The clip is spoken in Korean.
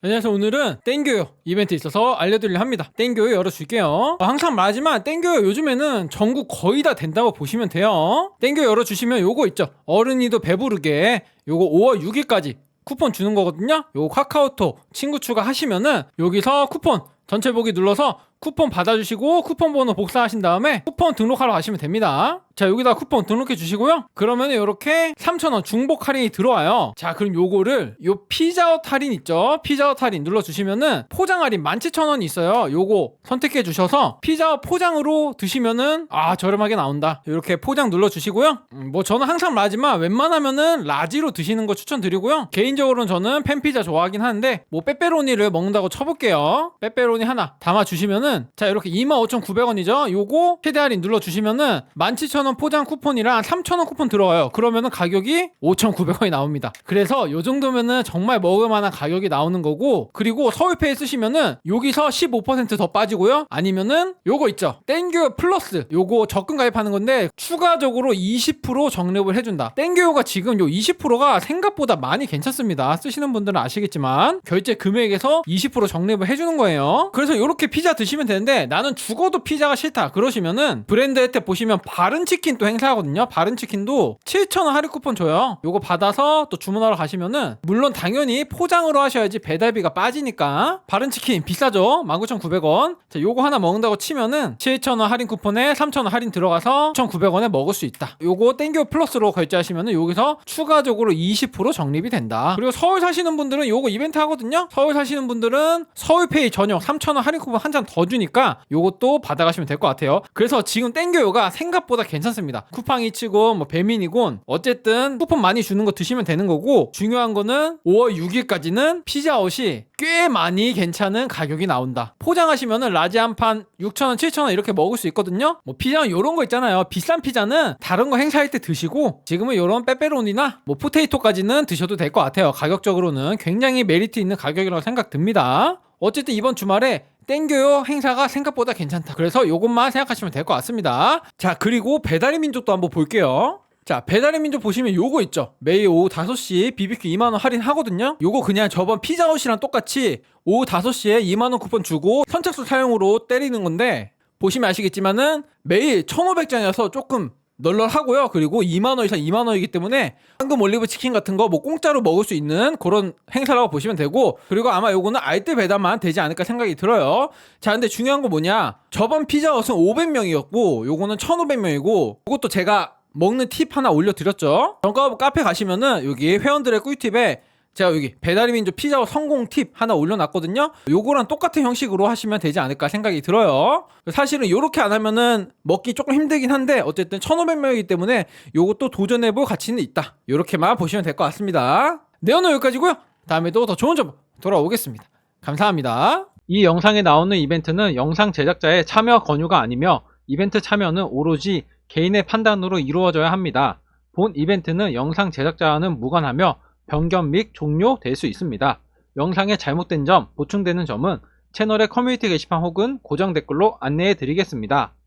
안녕하세요. 오늘은 땡겨요 이벤트 있어서 알려드리려 합니다. 땡겨요 열어줄게요. 어, 항상 말하지만 땡겨요 요즘에는 전국 거의 다 된다고 보시면 돼요. 땡겨요 열어주시면 요거 있죠. 어른이도 배부르게 요거 5월 6일까지 쿠폰 주는 거거든요. 요거 카카오톡 친구 추가하시면은 여기서 쿠폰 전체 보기 눌러서 쿠폰 받아주시고 쿠폰 번호 복사하신 다음에 쿠폰 등록하러 가시면 됩니다. 자 여기다 쿠폰 등록해 주시고요. 그러면 이렇게 3,000원 중복 할인이 들어와요. 자 그럼 요거를 요 피자헛 할인 있죠? 피자헛 할인 눌러주시면은 포장 할인 17,000원이 있어요. 요거 선택해 주셔서 피자 포장으로 드시면은 아 저렴하게 나온다. 이렇게 포장 눌러주시고요. 음, 뭐 저는 항상 라지만 웬만하면은 라지로 드시는 거 추천드리고요. 개인적으로는 저는 팬피자 좋아하긴 하는데 뭐 빼빼로니를 먹는다고 쳐볼게요. 빼빼로니 하나 담아주시면은 자 이렇게 25,900원이죠. 요거 최대 할인 눌러주시면은 17,000원 포장 쿠폰이랑 3,000원 쿠폰 들어와요. 그러면은 가격이 5,900원이 나옵니다. 그래서 요 정도면은 정말 먹을 만한 가격이 나오는 거고 그리고 서울페이 쓰시면은 여기서 15%더 빠지고요. 아니면은 요거 있죠. 땡큐 플러스 요거 적금 가입하는 건데 추가적으로 20% 적립을 해준다. 땡큐가 지금 요 20%가 생각보다 많이 괜찮습니다. 쓰시는 분들은 아시겠지만 결제 금액에서 20% 적립을 해주는 거예요. 그래서 이렇게 피자 드시면 되는데 나는 죽어도 피자가 싫다. 그러시면은 브랜드 혜택 보시면 바른 치킨 또 행사하거든요. 바른 치킨도 7,000원 할인 쿠폰 줘요. 요거 받아서 또 주문하러 가시면은 물론 당연히 포장으로 하셔야지 배달비가 빠지니까 바른 치킨 비싸죠. 19,900원. 자, 요거 하나 먹는다고 치면은 7,000원 할인 쿠폰에 3,000원 할인 들어가서 1,900원에 먹을 수 있다. 요거 땡겨 플러스로 결제하시면은 여기서 추가적으로 20% 적립이 된다. 그리고 서울 사시는 분들은 요거 이벤트 하거든요. 서울 사시는 분들은 서울페이 전용 3,000원 할인 쿠폰 한장더 주니까 요것도 받아가시면 될 것 같아요. 그래서 지금 땡겨요가 생각보다 괜찮습니다. 쿠팡이치곤 뭐 배민이곤 어쨌든 쿠폰 많이 주는 거 드시면 되는 거고 중요한 거는 5월 6일까지는 피자헛이 꽤 많이 괜찮은 가격이 나온다. 포장하시면은 라지 한 판 6,000원, 7,000원 이렇게 먹을 수 있거든요. 뭐 피자는 요런 거 있잖아요. 비싼 피자는 다른 거 행사할 때 드시고 지금은 요런 빼빼로니나 뭐 포테이토까지는 드셔도 될 것 같아요. 가격적으로는 굉장히 메리트 있는 가격이라고 생각 듭니다. 어쨌든 이번 주말에 땡겨요 행사가 생각보다 괜찮다. 그래서 요것만 생각하시면 될 것 같습니다. 자, 그리고 배달의 민족도 한번 볼게요. 자, 배달의 민족 보시면 요거 있죠. 매일 오후 5시 BBQ 2만원 할인하거든요. 요거 그냥 저번 피자헛이랑 똑같이 오후 5시에 2만원 쿠폰 주고 선착순 사용으로 때리는 건데 보시면 아시겠지만은 매일 1,500장이어서 조금 널널하고요. 그리고 2만 원 이상 2만 원이기 때문에 황금 올리브 치킨 같은 거 뭐 공짜로 먹을 수 있는 그런 행사라고 보시면 되고 그리고 아마 요거는 알뜰 배달만 되지 않을까 생각이 들어요. 자, 근데 중요한 거 뭐냐? 저번 피자헛은 500명이었고 요거는 1,500명이고 이것도 제가 먹는 팁 하나 올려드렸죠. 정가 카페 가시면은 여기 회원들의 꿀팁에 제가 여기 배달의 민족 피자와 성공 팁 하나 올려놨거든요. 요거랑 똑같은 형식으로 하시면 되지 않을까 생각이 들어요. 사실은 요렇게 안 하면은 먹기 조금 힘들긴 한데 어쨌든 1,500명이기 때문에 요것도 도전해볼 가치는 있다. 요렇게만 보시면 될 것 같습니다. 네 오늘 여기까지고요. 다음에도 더 좋은 정보 돌아오겠습니다. 감사합니다. 이 영상에 나오는 이벤트는 영상 제작자의 참여 권유가 아니며 이벤트 참여는 오로지 개인의 판단으로 이루어져야 합니다. 본 이벤트는 영상 제작자와는 무관하며 변경 및 종료될 수 있습니다. 영상에 잘못된 점, 보충되는 점은 채널의 커뮤니티 게시판 혹은 고정 댓글로 안내해 드리겠습니다.